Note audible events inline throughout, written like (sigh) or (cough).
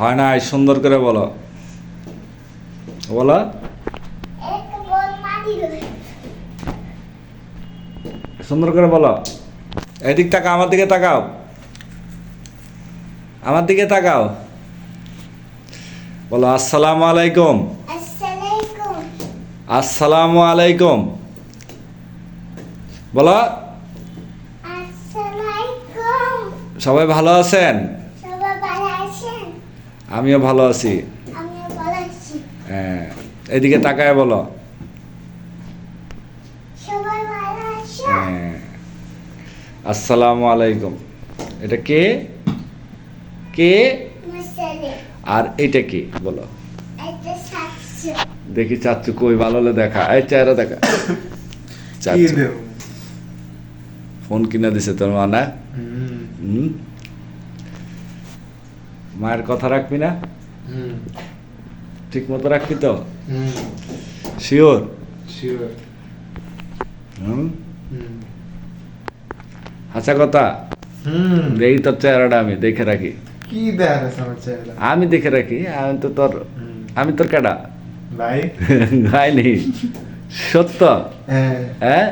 হয় না সুন্দর করে বলো। বলো। সুন্দর করে বলো। এদিক তাকাও আমার দিকে তাকাও। আমার দিকে তাকাও। বলো আসসালামু আলাইকুম। আসসালামু আলাইকুম বলো। সবাই ভালো আছেন? আমিও ভালো আছি। আমিও ভালো আছি। হ্যাঁ এদিকে তাকায় বলো। সবাই হ্যাঁ আসসালামু আলাইকুম। এটা কে? কে? আর এটা কে? বলো। দেখি চাচ্চু কই ভালো হলে দেখা। এই চেহারা দেখা। চাচ্চু ফোন কিনে দিছে তোর মা না? হুম। হুম? মায়ের কথা রাখবি না? ঠিক মতো রাখবি তো? শিওর হাসা কথা? হুম। দেখি তোর চেহারাটা আমি দেখে রাখি। কি আমি দেখে রাখি আমি তো তোর আমি তোর কেডা? ভাই? (laughs) গাইনি সত্য? হ্যাঁ। হ্যাঁ?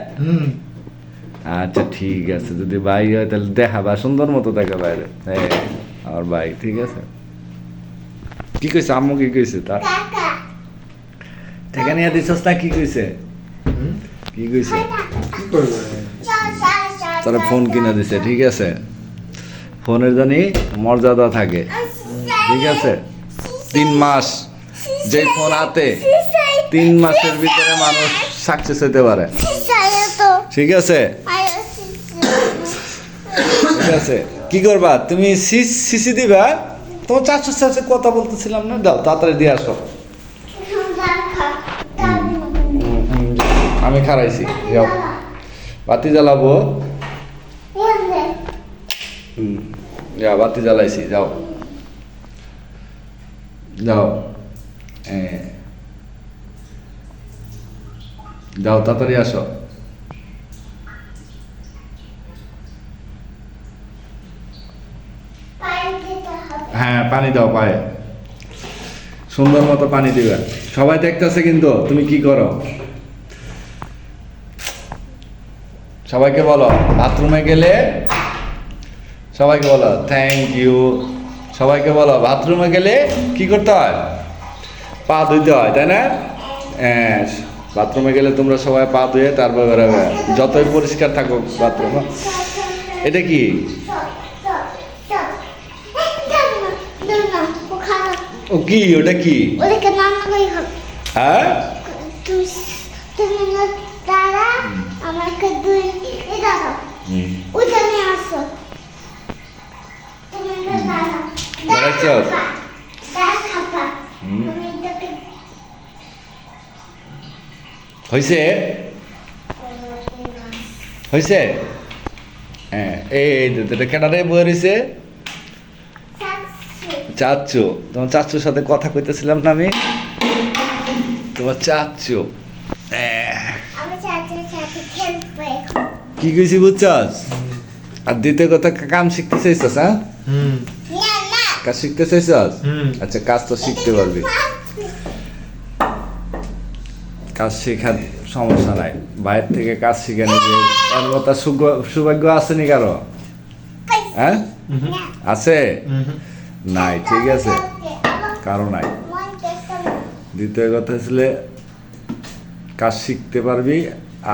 আচ্ছা ঠিক আছে যদি ভাই হয় তাহলে দেখা বা সুন্দর মতো দেখা বাইরে। হ্যাঁ। আমার ভাই ঠিক আছে কি কইছে আম্মু কি কইছে তার নিয়ে দিছস না কি কইছে কি কইছে তারা ফোন কিনে দিছে ঠিক আছে ফোনের জানি মর্যাদা থাকে ঠিক আছে তিন মাস যে ফোন হাতে তিন মাসের ভিতরে মানুষ সাকসেস হতে পারে ঠিক আছে ঠিক আছে। কি করবা? তুমি সিস দিবা? তোমার চারশোর সাথে কথা বলতেছিলাম না? দাও, তাড়াতাড়ি দিয়ে আসো। আমি খারাইছি, যাও। বাতি জ্বালাবো হুম যা বাতি জ্বালাইছি, যাও। যাও। যাও, তাড়াতাড়ি আসো। হ্যাঁ পানি দাও, পায়ে। সুন্দর মতো পানি দিবে। সবাই দেখতেছে কিন্তু, তুমি কি করো? সবাইকে বলো, বাথরুমে গেলে সবাইকে বলো থ্যাংক ইউ সবাইকে বলো, বাথরুমে গেলে কি করতে হয়? পা ধুইতে হয়, তাই না? হ্যাঁ বাথরুমে গেলে তোমরা সবাই পা ধুয়ে তারপর বেরোবে। যতই পরিষ্কার থাকুক বাথরুম। এটা কি? ও কি ওটা কি? ওদেরকে নানা করে খাবে হ্যাঁ? তুমি না তারা আমাকে দুই এটা দাও ওইটা নিয়ে আসো। তুমি হয়েছে হয়েছে হ্যাঁ এই রয়েছে সাতশো চাচ্চু। তোমার চাচ্চুর সাথে কথা কইতেছিলাম না আমি? তোমার চাচ্চু। এখন। কি কইছি বুঝছস? আর দ্বিতীয় কথা কাম শিখতে চাইছস হ্যাঁ? হুম। না না। কাজ শিখতে চাইছস? আচ্ছা কাজ তো শিখতে পারবি। কাজ শেখার সমস্যা নাই। বাইরে থেকে কাজ শিখে সুগ- সৌভাগ্য আছেনি কারও? হ্যাঁ? আছে? হুম নাই ঠিক আছে? কারও নাই। দ্বিতীয় কথা ছিল কাজ শিখতে পারবি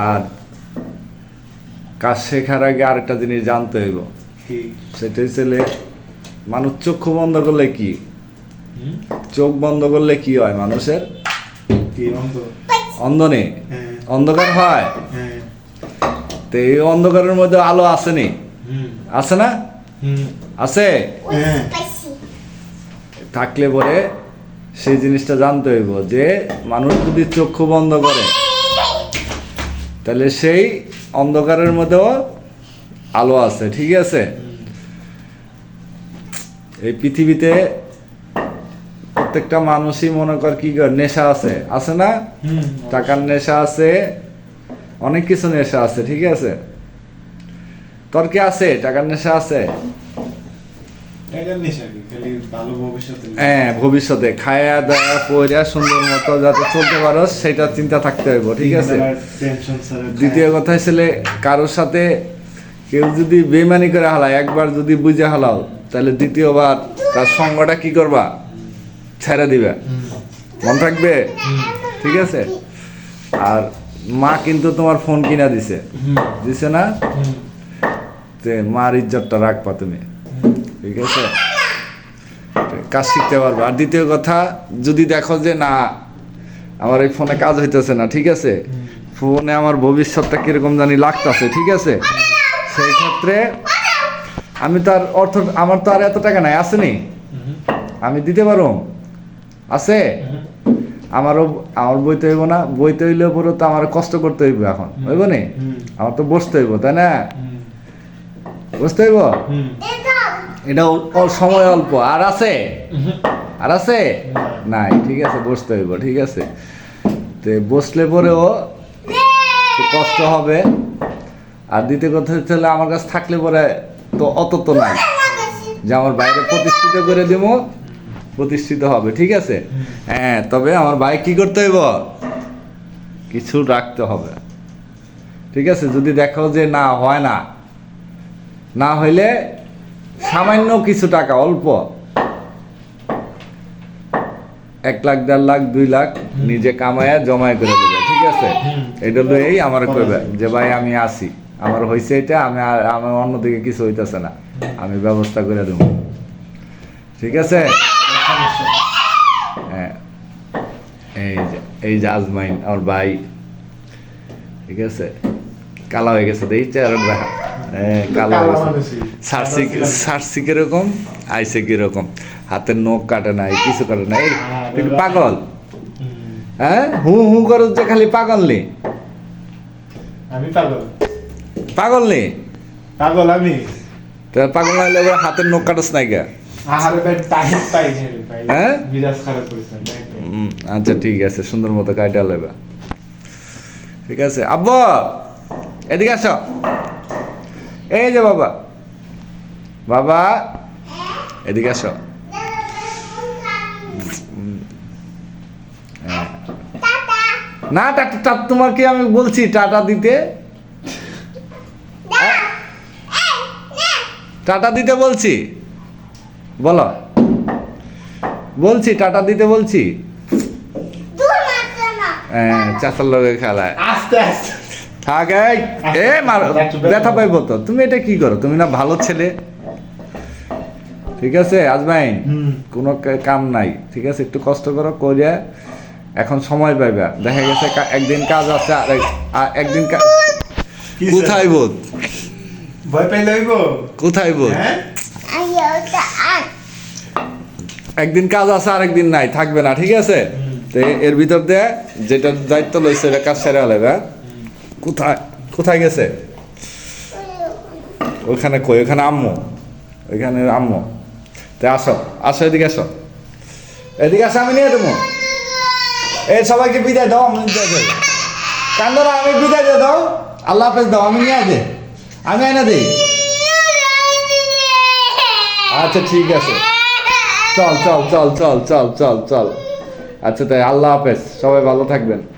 আর কাজ শেখার আগে আরেকটা জিনিস জানতে হইব। কি? সেটাই ছেলে মানুষ চক্ষু বন্ধ করলে কি? চোখ বন্ধ করলে কি হয় মানুষের? অন্ধ নেই হ্যাঁ। অন্ধকার হয়? হ্যাঁ। তো এই অন্ধকারের মধ্যে আলো আসেনি? আছে না? আছে হ্যাঁ। থাকলে পরে সেই জিনিসটা জানতে হইব যে মানুষ যদি চক্ষু বন্ধ করে তাহলে সেই অন্ধকারের মধ্যেও আলো আছে ঠিক আছে? এই পৃথিবীতে প্রত্যেকটা মানুষই মনে কর কি কর নেশা আছে আছে না? টাকার নেশা আছে অনেক কিছু নেশা আছে ঠিক আছে? তোর কি আছে? টাকার নেশা আছে এটার নেশা কি খালি ভালো ভবিষ্যতে হ্যাঁ ভবিষ্যতে। খায়া দায়া পয়রা সুন্দর মতো যাতে চলতে পারো সেটা চিন্তা থাকতে হইব ঠিক আছে? দ্বিতীয় কথা ছেলে কারোর সাথে কেউ যদি বেমানি করে হালায় একবার যদি বুঝে হালাও তাহলে দ্বিতীয়বার তার সঙ্গটা কি করবা? ছেড়ে দিবে। মন থাকবে? ঠিক আছে? আর মা কিন্তু তোমার ফোন কিনা দিছে। দিছে না? মার ইজ্জতটা রাখবা তুমি। ঠিক আছে? কাজ শিখতে পারবা। আর দ্বিতীয় কথা যদি দেখো যে না আমার এই ফোনে কাজ হইতেছে না ঠিক আছে? ফোনে আমার ভবিষ্যৎটা কীরকম জানি লাগতেছে ঠিক আছে? সেই ক্ষেত্রে আমি তার অর্থ আমার তো আর এত টাকা নাই আসেনি আমি দিতে পারো আছে? আমারও আমার বইতে হইব না বইতে হইলে পরে তো আমার কষ্ট করতে হইব এখন হইব নি? আমার তো বসতে হইব তাই না? বসতে হইব? এটা সময় অল্প। আর আছে? আর আছে? নাই, ঠিক আছে, বসতে হইব, ঠিক আছে। তো বসলে পরেও কষ্ট হবে। আর দ্বিতীয় কথা হচ্ছে আমার কাছে থাকলে পরে তো অত তো নাই। যে আমার বাইরে প্রতিষ্ঠিত করে দিব প্রতিষ্ঠিত হবে, ঠিক আছে? হ্যাঁ তবে আমার বাইক কি করতে হইব? কিছু রাখতে হবে। ঠিক আছে? যদি দেখো যে না, হয় না। না হইলে সামান্য কিছু টাকা, অল্প। এক লাখ, দেড় লাখ, দুই লাখ নিজে কামায়া জমায় করে দেবে, ঠিক আছে? এটা হলো এই আমার করা কইবে যায়। যে, ভাই, আমি আসি আমার হয়েছে এটা, আমি আমার অন্যদিকে কিছু হইতেছে না। আমি ব্যবস্থা করে দেব। ঠিক আছে? হ্যাঁ। এই যে এই যে আজমাইন, আমার ভাই। ঠিক আছে? কালা হয়ে গেছে দেখছে আর দেখা। কালা সারসি সারসি কীরকম? আইসে কীরকম? হাতের নখ কাটে নাই কিছু কাটে নাই এই, তুই কি পাগল? হ্যাঁ? হু হু করো যে খালি পাগল নি। আমি পাগল। পাগল নি? পাগল আমি। পাগল না হলে হাতের নখ কাটস নাই গা হ্যাঁ? আচ্ছা ঠিক আছে সুন্দর মতো কাইটা লেবা ঠিক আছে আব্বা এদিকে আসো। এই যে বাবা। বাবা এদিকে আসো। না টাটা টা তোমাকে আমি বলছি টাটা দিতে? টাটা দিতে বলছি? বলো। বলছি টাটা দিতে বলছি? দূর মাত্র না। হ্যাঁ চাচার লোকের খেলায়। আস্তে আস্তে। এ মার ব্যথা পাইবো তো। তুমি এটা কি করো? তুমি না ভালো ছেলে? ঠিক আছে আজমাইন। কোনো কাম নাই। ঠিক আছে একটু কষ্ট করো করে এখন সময় পাইবা। দেখা গেছে একদিন কাজ আছে আর একদিন কোথায় বোধ? ভয় পাইলে হইব? কোথায় বোধ? হ্যাঁ? একদিন কাজ আছে আর একদিন নাই। থাকবে না ঠিক আছে? তো এর ভিতর দিয়ে যেটা দায়িত্ব লইছে এটা কাজ সেরে হলে কোথায়? কোথায় গেছে? ওখানে কই? ওখানে আম্মু। ওইখানে আম্মু। তাই আসো। আসো, এদিকে আসো। এদিকে আসো, আমি নিয়ে দেবো এই সবাইকে বিদায় দাও, আমি কান্দরা, আমি বিদায় দিয়ে দাও। আল্লাহ হাফেজ, দাও, আমি নিয়ে আসে। আমি আইনা দিই। আচ্ছা ঠিক আছে। চল চল চল চল চল চল চল। আচ্ছা তাই আল্লাহ হাফেজ। সবাই ভালো থাকবেন।